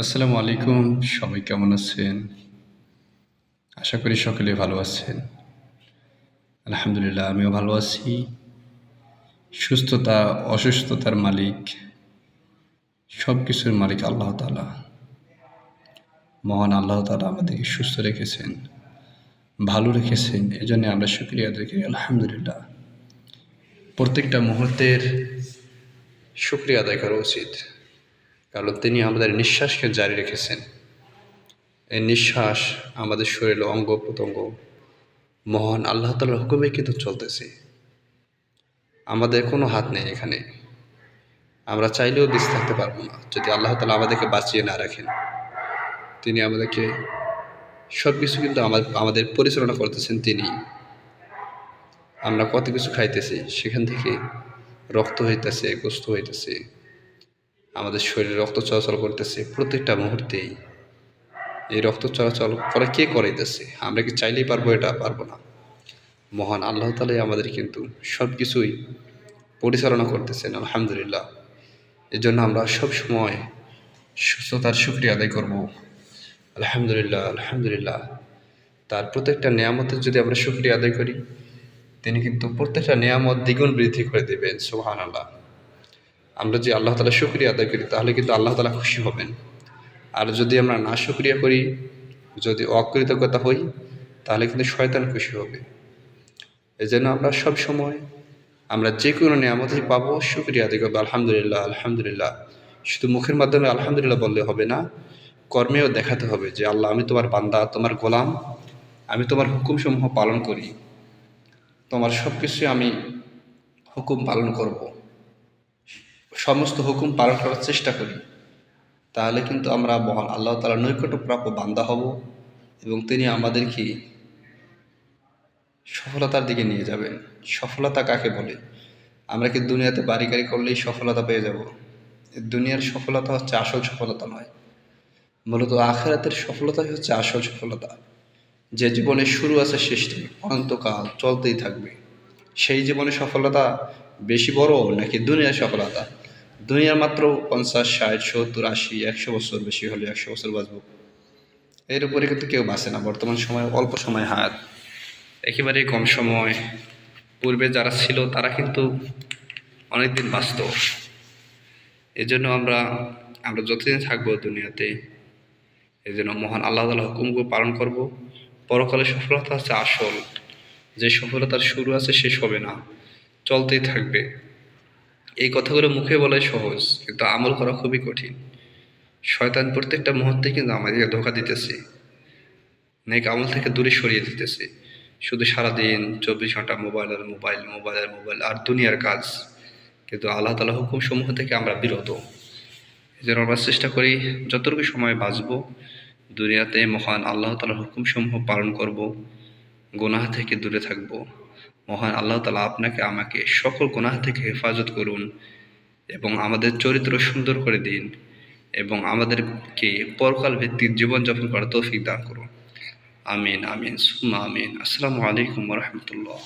আসসালামু আলাইকুম, সবাই কেমন আছেন? আশা করি সকলে ভালো আছেন। আলহামদুলিল্লাহ, আমিও ভালো আছি। সুস্থতা, অসুস্থতার মালিক সব কিছুর মালিক আল্লাহ তালা মহান আল্লাহ তালা আমাদেরকে সুস্থ রেখেছেন, ভালো রেখেছেন এই জন্য আমরা শুক্রিয়া দেখি আলহামদুলিল্লাহ। প্রত্যেকটা মুহূর্তের শুক্রিয়া আদায় করা উচিত। কারণ তিনি আমাদের নিঃশ্বাসকে জারি রেখেছেন। এই নিঃশ্বাস আমাদের শরীর অঙ্গ প্রত্যঙ্গ, মহান আল্লাহ তালার হুকুমে কিন্তু চলতেছে। আমাদের কোনো হাত নেই এখানে। আমরা চাইলেও বেঁচে থাকতে পারব না যদি আল্লাহ তালা আমাদেরকে বাঁচিয়ে না রাখেন। তিনি আমাদেরকে সব কিছু কিন্তু আমাদের পরিচালনা করতেছেন তিনি। আমরা কত কিছু খাইতেছি, সেখান থেকে রক্ত হইতেছে, গোস্ত হইতেছে। আমাদের শরীরে রক্ত চলাচল করতেছে প্রত্যেকটা মুহূর্তেই। এই রক্ত চলাচল করে কে করাইতেছে? আমরা কি চাইলেই পারব, এটা পারব না। মহান আল্লাহ তালাই আমাদের কিন্তু সব কিছুই পরিচালনা করতেছেন, আলহামদুলিল্লাহ। এই জন্য আমরা সব সময় সুস্থতার সুক্রিয়া আদায় করব। আলহামদুলিল্লাহ আলহামদুলিল্লাহ। তার প্রত্যেকটা নিয়ামতের যদি আমরা সুক্রিয়া আদায় করি, তিনি কিন্তু প্রত্যেকটা নিয়ামত দ্বিগুণ বৃদ্ধি করে দেবেন সুহান আল্লাহ আমরা যে আল্লাহ তালা শুক্রিয়া আদায় করি, তাহলে কিন্তু আল্লাহ তালা খুশি হবেন। আর যদি আমরা না শুক্রিয়া করি, যদি অকৃতজ্ঞতা হই, তাহলে কিন্তু শয়তান খুশি হবে। এই জন্য আমরা সব সময় আমরা যে কোনো নিয়ামতই পাবো, শুক্রিয়া আদায় করব। আলহামদুলিল্লাহ আলহামদুলিল্লাহ। শুধু মুখের মাধ্যমে আলহামদুলিল্লাহ বললে হবে না, কর্মেও দেখাতে হবে যে, আল্লাহ, আমি তোমার বান্দা, তোমার গোলাম, আমি তোমার হুকুমসমূহ পালন করি। তোমার সব কিছুই আমি হুকুম পালন করব। সমস্ত হুকুম পালন করার চেষ্টা করি। তাহলে কিন্তু আমরা মহান আল্লাহ তালার নৈকট্যপ্রাপ্য বান্দা হব এবং তিনি আমাদেরকে সফলতার দিকে নিয়ে যাবেন। সফলতা কাকে বলে? আমরা কি দুনিয়াতে বাড়ি গাড়ি করলেই সফলতা পেয়ে যাব? দুনিয়ার সফলতা হচ্ছে আসল সফলতা নয়। মূলত আখেরাতের সফলতাই হচ্ছে আসল সফলতা। যে জীবনের শুরু আছে শেষ নেই অনন্তকাল চলতেই থাকবে। সেই জীবনে সফলতা বেশি বড় নাকি দুনিয়ার সফলতা? দুনিয়ার মাত্র পঞ্চাশ, ষাট, সত্তর, আশি, একশো বছর বেশি হলে একশো বছর বাঁচব। এর উপরে কিন্তু কেউ বাঁচে না। বর্তমান সময় অল্প সময় হায়াত একেবারে কম সময়। পূর্বে যারা ছিল, তারা কিন্তু অনেকদিন বাঁচত। এজন্য আমরা আমরা যতদিন থাকব দুনিয়াতে এই জন্য মহান আল্লাহ তালা হুকুমগুলো পালন করব। পরকালে সফলতা হচ্ছে আসল। যে সফলতার শুরু আছে, শেষ হবে না। চলতেই থাকবে। এই কথাগুলো মুখে বলাই সহজ, কিন্তু আমল করা খুবই কঠিন। শয়তান প্রত্যেকটা মুহূর্তে কিন্তু আমাদেরকে ধোকা দিতেছে। নেক আমল থেকে দূরে সরিয়ে দিতেছে। শুধু সারাদিন চব্বিশ ঘণ্টা মোবাইল আর মোবাইল মোবাইল আর মোবাইল আর দুনিয়ার কাজ। কিন্তু আল্লাহ তালা হুকুম সমূহ থেকে আমরা বিরত। এই জন্য আমরা চেষ্টা করি, যতটুকু সময় বাঁচব, দুনিয়াতে মহান আল্লাহ তালার হুকুম সমূহ পালন করব, গোনাহ থেকে দূরে থাকব। মহান আল্লাহ তালা আপনাকে, আমাকে সকল গুনাহ থেকে হেফাজত করুন এবং আমাদের চরিত্র সুন্দর করে দিন এবং আমাদেরকে পরকাল ভিত্তিক জীবনযাপন করার তৌফিক দান করুন। আমিন আমিন, সুম্মা আমিন। আসসালামু আলাইকুম রহমতুল্লাহ।